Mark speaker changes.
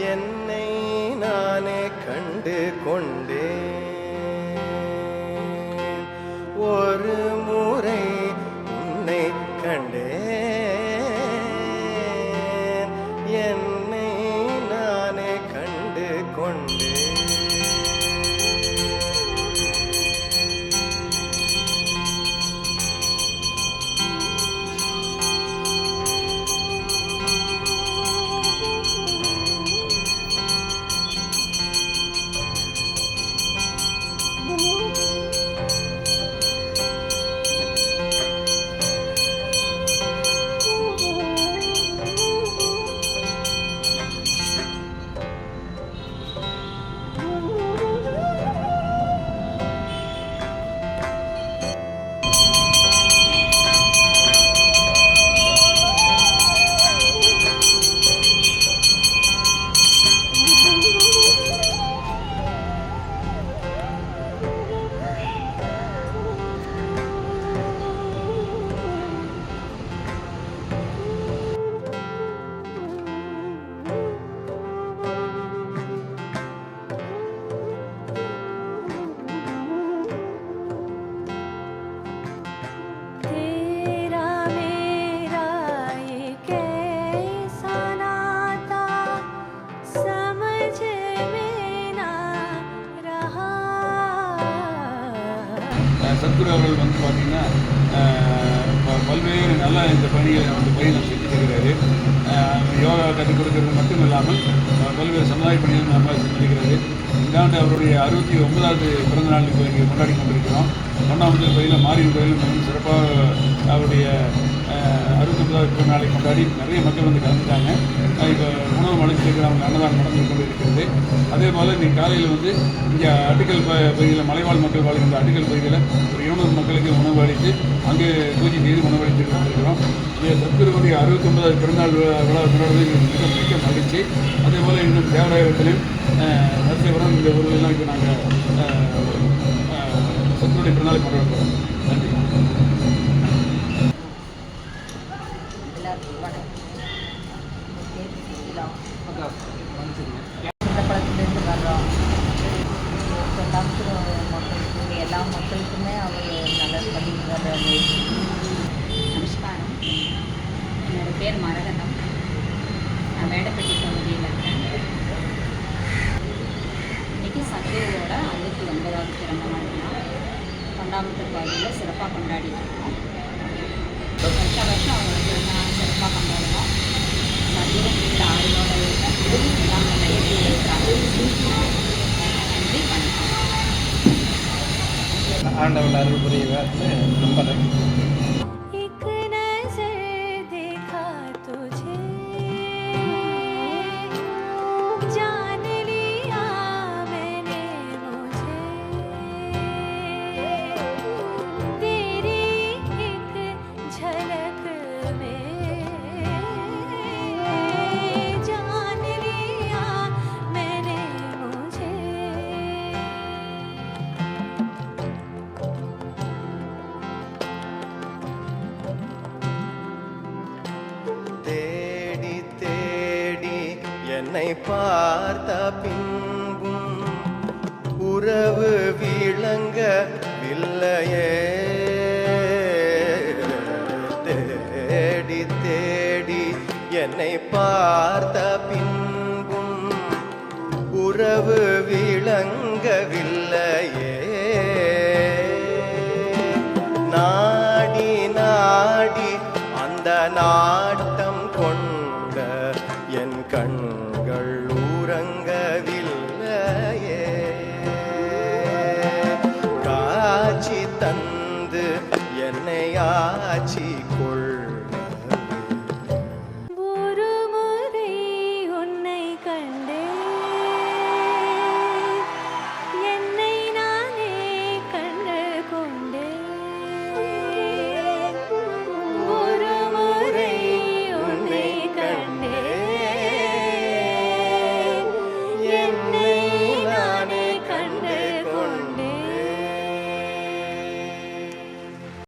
Speaker 1: என்னை நானே கண்டு கொண்டேன்.
Speaker 2: ஒரு சத்குரு அவர்கள் வந்து பார்த்தீங்கன்னா ப- பல்வேறு நல்ல இந்த பணிகளை வந்து பயிர் செஞ்சு தருகிறாரு யோகா கற்றுக் கொடுக்கறது மட்டும் இல்லாமல் பல்வேறு சமுதாய பணிகள் நம்ம செஞ்சிருக்கிறது இந்த ஆண்டு அவருடைய அறுபத்தி ஒன்பதாவது பிறந்த நாள் இப்போ இங்கே கொண்டாடி கொண்டிருக்கிறோம். ஒன்றாவது கோயிலில் மாரியம்மன் கோயிலும் சிறப்பாக அவருடைய அறுபத்தி நாளை கொண்டாடி நிறைய மக்கள் வந்து கலந்துட்டாங்க. இப்போ உணவு அளிச்சிருக்கிற அவங்க அன்னதானம் நடந்து கொண்டு இருக்கிறது அதே போல் இன்றைக்கி காலையில் வந்து இங்கே அடிக்கல் ப பகுதியில் மலைவாழ் மக்கள் வாழ்கின்ற அடிக்கல் பகுதியில் ஒரு இருநூறு மக்களுக்கு உணவு அளித்து அங்கே பூஜை செய்து உணவு அளித்து கொண்டிருக்கிறோம். இந்த சத்குருவுடைய அறுபத்தொன்பதாவது பிறந்தாள் விழா கொண்டாடுவது மிக மிக மகிழ்ச்சி. அதே போல் இன்னும் தேவராயத்திலும் நரசிபுரம் இந்த ஊர்களெல்லாம் இப்போ நாங்கள் சத்குருடைய பிறந்தநாளை கொண்டாடுறோம்.
Speaker 3: இந்த படத்துலேருந்து வர்றோம் தொண்டாமுத்தூர் மக்களுக்கு எல்லா மக்களுக்குமே அவர் நல்லது பண்ணிட்டு வர்றாரு
Speaker 4: நமஸ்காரம் என்னோட பேர் மரகதம் நான் வேடப்பட்டி பகுதியில் இருக்கேன் இன்றைக்கி சத்குருவோட அறுபத்தி ஒன்பதாவது பிறந்த நாள் விழா பகுதியில் சிறப்பாக கொண்டாடிட்டு இருக்கோம் வருஷம் வருஷம் அவங்க சிறப்பாக கொண்டாடுவோம் சத்குரு இந்த ஆயுளோட எல்லாம் நன்றி வணக்கம்
Speaker 1: ஆண்டவன் அருள் புரியவர் நம்புறேன்.
Speaker 5: உன்னை பார்த்த பின்பும் உறவு விளங்கவில்லையே
Speaker 1: தேடி தேடி என்னை பார்த்த பின்பும் உறவு விளங்கவில்லை